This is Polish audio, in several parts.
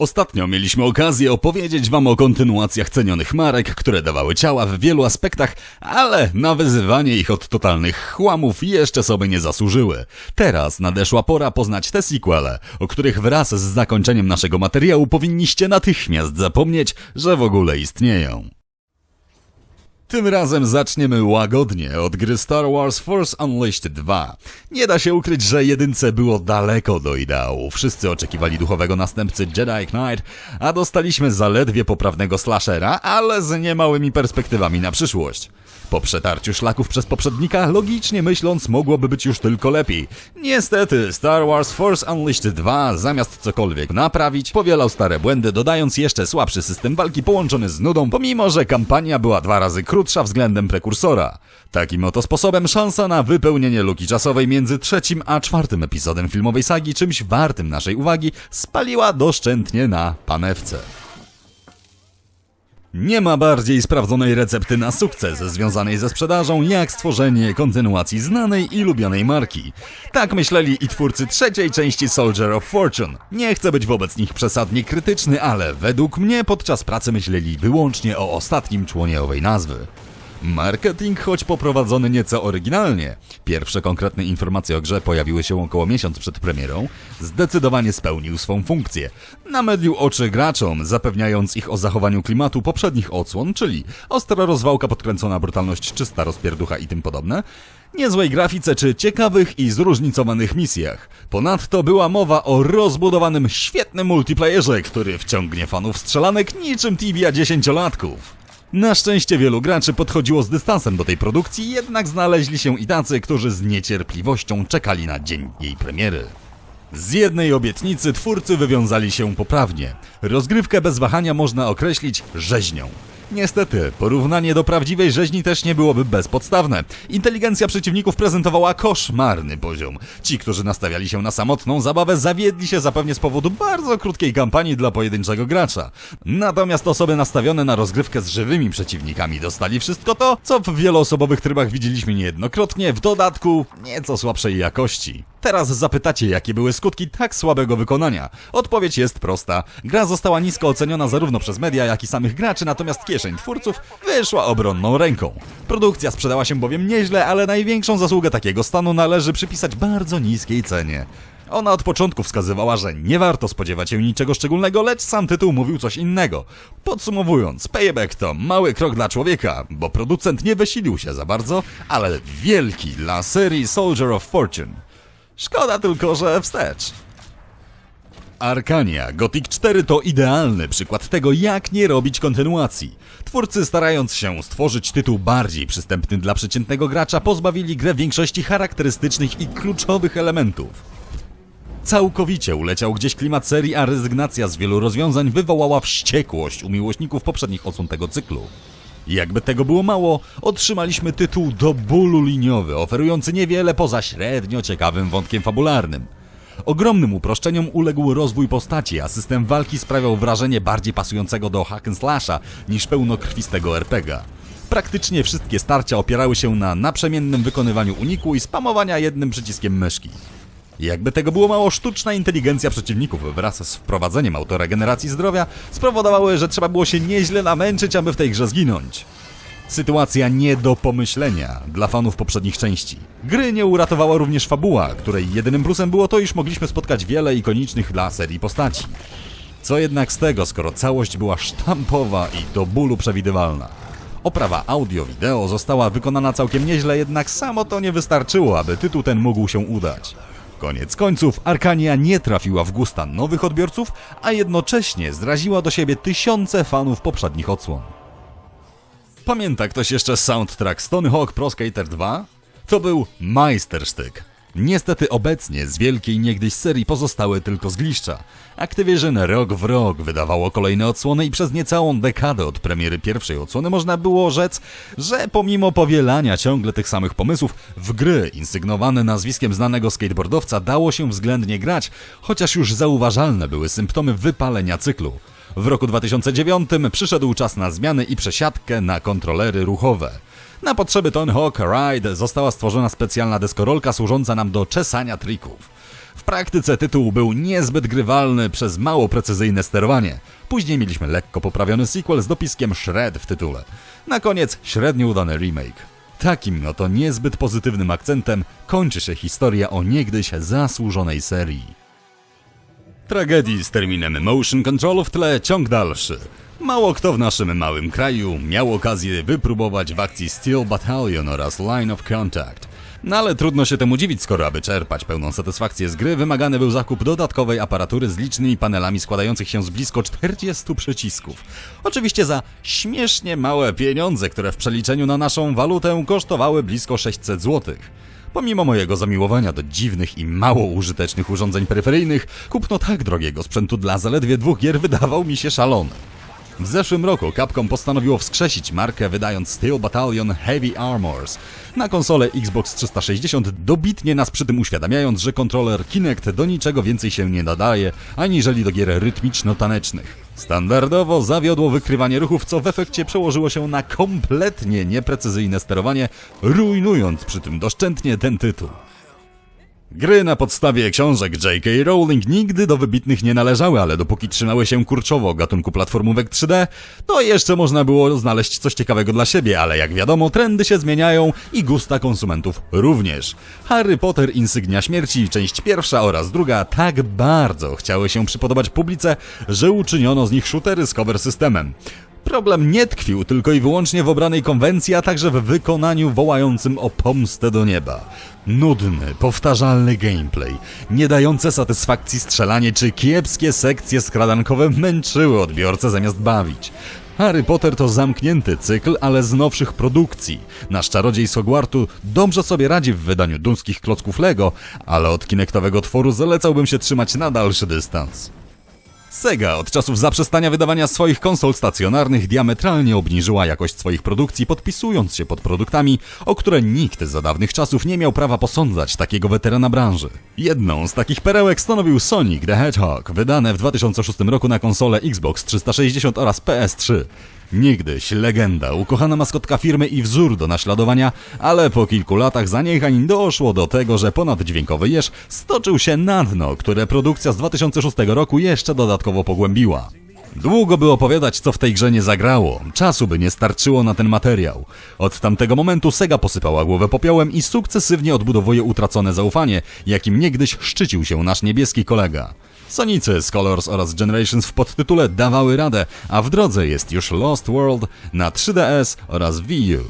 Ostatnio mieliśmy okazję opowiedzieć wam o kontynuacjach cenionych marek, które dawały ciała w wielu aspektach, ale na wyzywanie ich od totalnych chłamów jeszcze sobie nie zasłużyły. Teraz nadeszła pora poznać te sequele, o których wraz z zakończeniem naszego materiału powinniście natychmiast zapomnieć, że w ogóle istnieją. Tym razem zaczniemy łagodnie od gry Star Wars Force Unleashed 2. Nie da się ukryć, że jedynce było daleko do ideału. Wszyscy oczekiwali duchowego następcy Jedi Knight, a dostaliśmy zaledwie poprawnego slashera, ale z niemałymi perspektywami na przyszłość. Po przetarciu szlaków przez poprzednika, logicznie myśląc, mogłoby być już tylko lepiej. Niestety, Star Wars Force Unleashed 2, zamiast cokolwiek naprawić, powielał stare błędy, dodając jeszcze słabszy system walki połączony z nudą, pomimo że kampania była dwa razy krótsza względem prekursora. Takim oto sposobem szansa na wypełnienie luki czasowej między trzecim a czwartym epizodem filmowej sagi, czymś wartym naszej uwagi, spaliła doszczętnie na panewce. Nie ma bardziej sprawdzonej recepty na sukces związanej ze sprzedażą, jak stworzenie kontynuacji znanej i lubianej marki. Tak myśleli i twórcy trzeciej części Soldier of Fortune. Nie chcę być wobec nich przesadnie krytyczny, ale według mnie podczas pracy myśleli wyłącznie o ostatnim członie owej nazwy. Marketing, choć poprowadzony nieco oryginalnie, pierwsze konkretne informacje o grze pojawiły się około miesiąc przed premierą, zdecydowanie spełnił swą funkcję. Namedlił oczy graczom, zapewniając ich o zachowaniu klimatu poprzednich odsłon, czyli ostra rozwałka, podkręcona brutalność, czysta rozpierducha i tym podobne, niezłej grafice czy ciekawych i zróżnicowanych misjach. Ponadto była mowa o rozbudowanym, świetnym multiplayerze, który wciągnie fanów strzelanek niczym tibia dziesięciolatków. Na szczęście wielu graczy podchodziło z dystansem do tej produkcji, jednak znaleźli się i tacy, którzy z niecierpliwością czekali na dzień jej premiery. Z jednej obietnicy twórcy wywiązali się poprawnie. Rozgrywkę bez wahania można określić rzeźnią. Niestety, porównanie do prawdziwej rzeźni też nie byłoby bezpodstawne. Inteligencja przeciwników prezentowała koszmarny poziom. Ci, którzy nastawiali się na samotną zabawę, zawiedli się zapewnie z powodu bardzo krótkiej kampanii dla pojedynczego gracza. Natomiast osoby nastawione na rozgrywkę z żywymi przeciwnikami dostali wszystko to, co w wieloosobowych trybach widzieliśmy niejednokrotnie, w dodatku nieco słabszej jakości. Teraz zapytacie, jakie były skutki tak słabego wykonania. Odpowiedź jest prosta. Gra została nisko oceniona zarówno przez media, jak i samych graczy, natomiast kieszeń twórców wyszła obronną ręką. Produkcja sprzedała się bowiem nieźle, ale największą zasługę takiego stanu należy przypisać bardzo niskiej cenie. Ona od początku wskazywała, że nie warto spodziewać się niczego szczególnego, lecz sam tytuł mówił coś innego. Podsumowując, Payback to mały krok dla człowieka, bo producent nie wysilił się za bardzo, ale wielki dla serii Soldier of Fortune. Szkoda tylko, że wstecz. Arkania Gothic 4 to idealny przykład tego, jak nie robić kontynuacji. Twórcy, starając się stworzyć tytuł bardziej przystępny dla przeciętnego gracza, pozbawili grę większości charakterystycznych i kluczowych elementów. Całkowicie uleciał gdzieś klimat serii, a rezygnacja z wielu rozwiązań wywołała wściekłość u miłośników poprzednich odsłon tego cyklu. Jakby tego było mało, otrzymaliśmy tytuł do bólu liniowy, oferujący niewiele poza średnio ciekawym wątkiem fabularnym. Ogromnym uproszczeniom uległ rozwój postaci, a system walki sprawiał wrażenie bardziej pasującego do hack and slasha niż pełnokrwistego RPGa. Praktycznie wszystkie starcia opierały się na naprzemiennym wykonywaniu uniku i spamowania jednym przyciskiem myszki. Jakby tego było mało, sztuczna inteligencja przeciwników wraz z wprowadzeniem autoregeneracji zdrowia spowodowały, że trzeba było się nieźle namęczyć, aby w tej grze zginąć. Sytuacja nie do pomyślenia dla fanów poprzednich części. Gry nie uratowała również fabuła, której jedynym plusem było to, iż mogliśmy spotkać wiele ikonicznych dla serii postaci. Co jednak z tego, skoro całość była sztampowa i do bólu przewidywalna? Oprawa audio-wideo została wykonana całkiem nieźle, jednak samo to nie wystarczyło, aby tytuł ten mógł się udać. Koniec końców, Arkania nie trafiła w gusta nowych odbiorców, a jednocześnie zraziła do siebie tysiące fanów poprzednich odsłon. Pamięta ktoś jeszcze soundtrack Stony Hawk Pro Skater 2? To był majstersztyk. Niestety obecnie z wielkiej niegdyś serii pozostały tylko zgliszcza. Activision rok w rok wydawało kolejne odsłony i przez niecałą dekadę od premiery pierwszej odsłony można było rzec, że pomimo powielania ciągle tych samych pomysłów, w gry insygnowane nazwiskiem znanego skateboardowca dało się względnie grać, chociaż już zauważalne były symptomy wypalenia cyklu. W roku 2009 przyszedł czas na zmiany i przesiadkę na kontrolery ruchowe. Na potrzeby Tony Hawk Ride została stworzona specjalna deskorolka służąca nam do czesania trików. W praktyce tytuł był niezbyt grywalny przez mało precyzyjne sterowanie. Później mieliśmy lekko poprawiony sequel z dopiskiem Shred w tytule. Na koniec średnio udany remake. Takim oto niezbyt pozytywnym akcentem kończy się historia o niegdyś zasłużonej serii. Tragedii z terminem motion control w tle ciąg dalszy. Mało kto w naszym małym kraju miał okazję wypróbować w akcji Steel Battalion oraz Line of Contact. No ale trudno się temu dziwić, skoro aby czerpać pełną satysfakcję z gry, wymagany był zakup dodatkowej aparatury z licznymi panelami składających się z blisko 40 przycisków. Oczywiście za śmiesznie małe pieniądze, które w przeliczeniu na naszą walutę kosztowały blisko 600 złotych. Pomimo mojego zamiłowania do dziwnych i mało użytecznych urządzeń peryferyjnych, kupno tak drogiego sprzętu dla zaledwie dwóch gier wydawał mi się szalony. W zeszłym roku Capcom postanowiło wskrzesić markę wydając Steel Battalion Heavy Armors na konsolę Xbox 360, dobitnie nas przy tym uświadamiając, że kontroler Kinect do niczego więcej się nie nadaje, aniżeli do gier rytmiczno-tanecznych. Standardowo zawiodło wykrywanie ruchów, co w efekcie przełożyło się na kompletnie nieprecyzyjne sterowanie, rujnując przy tym doszczętnie ten tytuł. Gry na podstawie książek J.K. Rowling nigdy do wybitnych nie należały, ale dopóki trzymały się kurczowo gatunku platformówek 3D, to jeszcze można było znaleźć coś ciekawego dla siebie, ale jak wiadomo, trendy się zmieniają i gusta konsumentów również. Harry Potter Insygnia Śmierci, część pierwsza oraz druga tak bardzo chciały się przypodobać publice, że uczyniono z nich shootery z cover systemem. Problem nie tkwił tylko i wyłącznie w obranej konwencji, a także w wykonaniu wołającym o pomstę do nieba. Nudny, powtarzalny gameplay, nie dające satysfakcji strzelanie czy kiepskie sekcje skradankowe męczyły odbiorcę zamiast bawić. Harry Potter to zamknięty cykl, ale z nowszych produkcji. Nasz czarodziej z Hogwartu dobrze sobie radzi w wydaniu duńskich klocków Lego, ale od kinektowego tworu zalecałbym się trzymać na dalszy dystans. Sega od czasów zaprzestania wydawania swoich konsol stacjonarnych diametralnie obniżyła jakość swoich produkcji, podpisując się pod produktami, o które nikt za dawnych czasów nie miał prawa posądzać takiego weterana branży. Jedną z takich perełek stanowił Sonic the Hedgehog, wydane w 2006 roku na konsole Xbox 360 oraz PS3. Niegdyś legenda, ukochana maskotka firmy i wzór do naśladowania, ale po kilku latach zaniechań doszło do tego, że ponaddźwiękowy jeż stoczył się na dno, które produkcja z 2006 roku jeszcze dodatkowo pogłębiła. Długo by opowiadać, co w tej grze nie zagrało. Czasu by nie starczyło na ten materiał. Od tamtego momentu Sega posypała głowę popiołem i sukcesywnie odbudowuje utracone zaufanie, jakim niegdyś szczycił się nasz niebieski kolega. Sonicy z Colors oraz Generations w podtytule dawały radę, a w drodze jest już Lost World na 3DS oraz Wii U.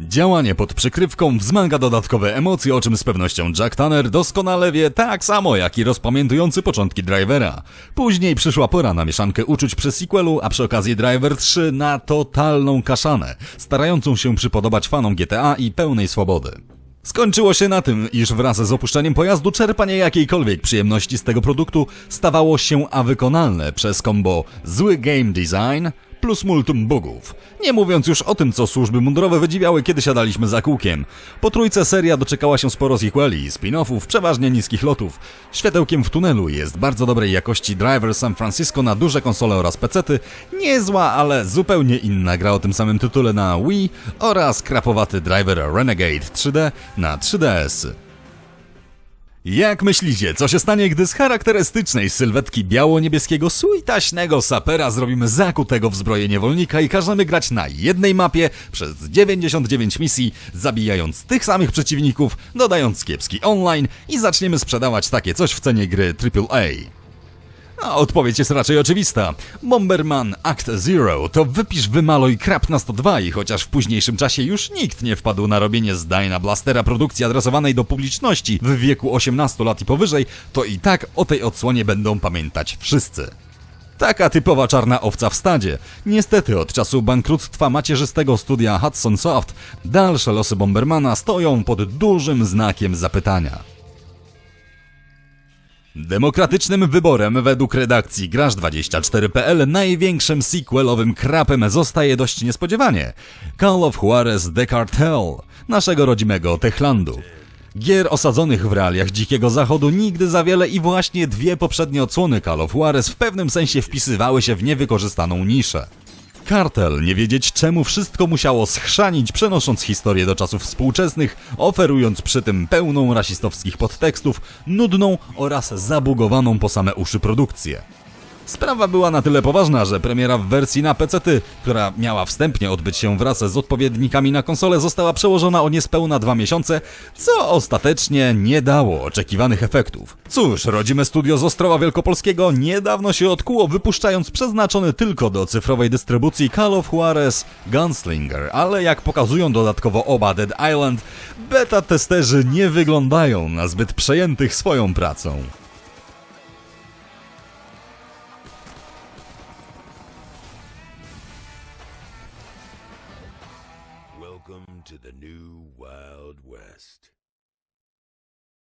Działanie pod przykrywką wzmaga dodatkowe emocje, o czym z pewnością Jack Tanner doskonale wie tak samo jak i rozpamiętujący początki Drivera. Później przyszła pora na mieszankę uczuć przy sequelu, a przy okazji Driver 3 na totalną kaszanę, starającą się przypodobać fanom GTA i pełnej swobody. Skończyło się na tym, iż wraz z opuszczeniem pojazdu czerpanie jakiejkolwiek przyjemności z tego produktu stawało się awykonalne przez kombo. Zły game design plus multum bugów. Nie mówiąc już o tym, co służby mundurowe wydziwiały, kiedy siadaliśmy za kółkiem. Po trójce seria doczekała się sporo sequeli, spin-offów, przeważnie niskich lotów. Światełkiem w tunelu jest bardzo dobrej jakości Driver San Francisco na duże konsole oraz pecety, niezła, ale zupełnie inna gra o tym samym tytule na Wii oraz krapowaty Driver Renegade 3D na 3DS. Jak myślicie, co się stanie, gdy z charakterystycznej sylwetki biało-niebieskiego suitaśnego sapera zrobimy zakutego w zbroję niewolnika i każemy grać na jednej mapie przez 99 misji, zabijając tych samych przeciwników, dodając kiepski online i zaczniemy sprzedawać takie coś w cenie gry AAA? A odpowiedź jest raczej oczywista. Bomberman Act Zero to wypisz, wymaluj krap na 102 i chociaż w późniejszym czasie już nikt nie wpadł na robienie z Dyna Blastera produkcji adresowanej do publiczności w wieku 18 lat i powyżej, to i tak o tej odsłonie będą pamiętać wszyscy. Taka typowa czarna owca w stadzie. Niestety od czasu bankructwa macierzystego studia Hudson Soft dalsze losy Bombermana stoją pod dużym znakiem zapytania. Demokratycznym wyborem według redakcji Graż24.pl największym sequelowym krapem zostaje dość niespodziewanie Call of Juarez The Cartel, naszego rodzimego Techlandu. Gier osadzonych w realiach Dzikiego Zachodu nigdy za wiele i właśnie dwie poprzednie odsłony Call of Juarez w pewnym sensie wpisywały się w niewykorzystaną niszę. Kartel nie wiedzieć czemu wszystko musiało schrzanić, przenosząc historię do czasów współczesnych, oferując przy tym pełną rasistowskich podtekstów, nudną oraz zabugowaną po same uszy produkcję. Sprawa była na tyle poważna, że premiera w wersji na PC-ty, która miała wstępnie odbyć się wraz z odpowiednikami na konsolę, została przełożona o niespełna dwa miesiące, co ostatecznie nie dało oczekiwanych efektów. Cóż, rodzime studio z Ostrowa Wielkopolskiego niedawno się odkuło, wypuszczając przeznaczony tylko do cyfrowej dystrybucji Call of Juarez Gunslinger, ale jak pokazują dodatkowo oba Dead Island, beta testerzy nie wyglądają na zbyt przejętych swoją pracą.